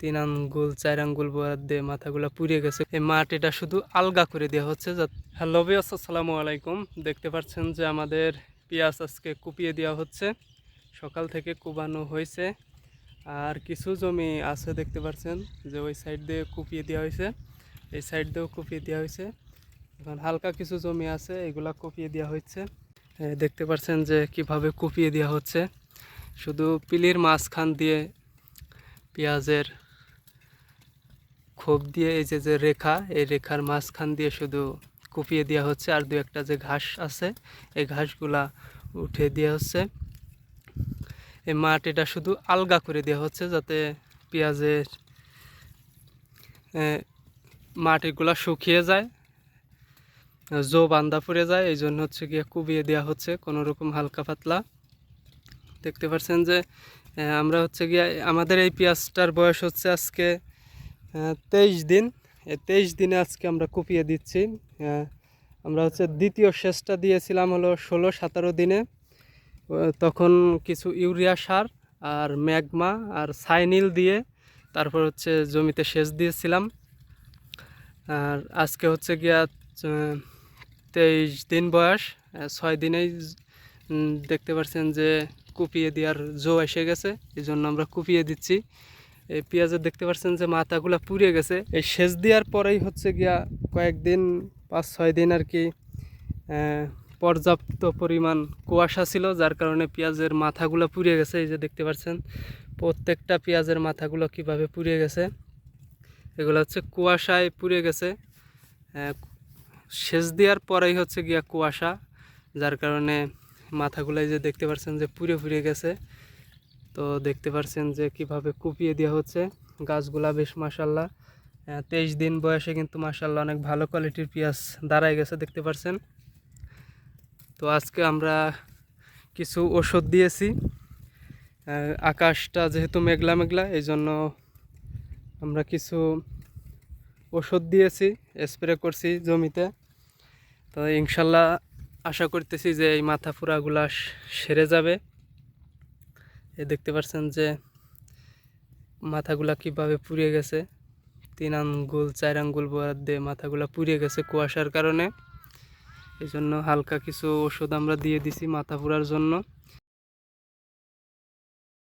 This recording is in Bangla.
তিন আঙ্গুল, চার আঙ্গুল বরাদ দিয়ে মাথাগুলো পুড়ে গেছে। এই মাটিটা শুধু আলগা করে দেওয়া হচ্ছে। হ্যালো বিয়াস আসসালামু আলাইকুম। দেখতে পাচ্ছেন যে আমাদের পেঁয়াজ আজকে কুপিয়ে দেওয়া হচ্ছে। সকাল থেকে কুবানো হয়েছে। আর কিছু জমি আছে দেখতে পাচ্ছেন যে ওই সাইড দিয়ে কুপিয়ে দেওয়া হয়েছে। এই সাইড দিয়েও কুপিয়ে দেওয়া হয়েছে। এখন হালকা কিছু জমি আছে, এগুলা কুপিয়ে দেওয়া হচ্ছে দেখতে পাচ্ছেন যে কীভাবে কুপিয়ে দেওয়া হচ্ছে। শুধু পিলির মাঝখান দিয়ে পেঁয়াজের খোপ দিয়ে এই যে যে রেখা, এই রেখার মাঝখান দিয়ে শুধু কুপিয়ে দেওয়া হচ্ছে আর দু একটা যে ঘাস আছে, এই ঘাসগুলা উঠে দেওয়া হচ্ছে। এই মাটিটা শুধু আলগা করে দেওয়া হচ্ছে যাতে পেঁয়াজের মাটিগুলা শুকিয়ে যায়, জো বান্দা পড়ে যায়, এই জন্য হচ্ছে গিয়ে কুবিয়ে দেওয়া হচ্ছে কোনো রকম হালকা পাতলা। দেখতে পাচ্ছেন যে আমরা হচ্ছে গিয়ে আমাদের এই পেঁয়াজটার বয়স হচ্ছে আজকে তেইশ দিন। এই তেইশ দিনে আজকে আমরা কুপিয়ে দিচ্ছি। আহ, আমরা হচ্ছে দ্বিতীয় শেষটা দিয়েছিলাম হলো ষোলো সতেরো দিনে। তখন কিছু ইউরিয়া সার আর ম্যাগমা আর সাইনিল দিয়ে তারপর হচ্ছে জমিতে সেচ দিয়েছিলাম। আর আজকে হচ্ছে গিয়া তেইশ দিন বয়স। ছয় দিনেই দেখতে পাচ্ছেন যে কুপিয়ে দেওয়ার জো এসে গেছে। এই জন্য আমরা কুপিয়ে দিচ্ছি। এই পেঁয়াজের দেখতে পাচ্ছেন যে মাথাগুলো পুড়ে গেছে। এই সেচ দেওয়ার পরেই হচ্ছে গিয়া কয়েকদিন, পাঁচ ছয় দিন আর কি পর্যাপ্ত পরিমাণ কুয়াশা ছিল, যার কারণে পেঁয়াজের মাথাগুলো পুড়ে গেছে। এই যে দেখতে পাচ্ছেন প্রত্যেকটা পেঁয়াজের মাথাগুলো কীভাবে পুড়ে গেছে, এগুলো হচ্ছে কুয়াশায় পুড়ে গেছে। সেচ দেওয়ার পরেই হচ্ছে গিয়া কুয়াশা, যার কারণে মাথাগুলাই যে দেখতে পাচ্ছেন যে পুড়ে পুড়ে গেছে। তো দেখতে পাচ্ছেন যে কীভাবে কুপিয়ে দেওয়া হচ্ছে গাছগুলা বেশ মাসাল্লাহ তেইশ দিন বয়সে কিন্তু মাসাল্লাহ অনেক ভালো কোয়ালিটির পেঁয়াজ দাঁড়ায় গেছে দেখতে পাচ্ছেন তো আজকে আমরা কিছু ওষুধ দিয়েছি। আকাশটা যেহেতু মেঘলা মেঘলা এই জন্য আমরা কিছু ওষুধ দিয়েছি স্প্রে করছি জমিতে। তো ইনশাল্লাহ আশা করতেছি যে এই মাথা ফুরাগুলা সেরে যাবে। এ দেখতে পাচ্ছেন যে মাথাগুলা কীভাবে পুড়ে গেছে। তিন আঙ্গুল, চার আঙ্গুল বরাদ দিয়ে মাথাগুলা পুড়ে গেছে কুয়াশার কারণে। এই জন্য হালকা কিছু ওষুধ আমরা দিয়ে দিছি মাথা পুরার জন্য।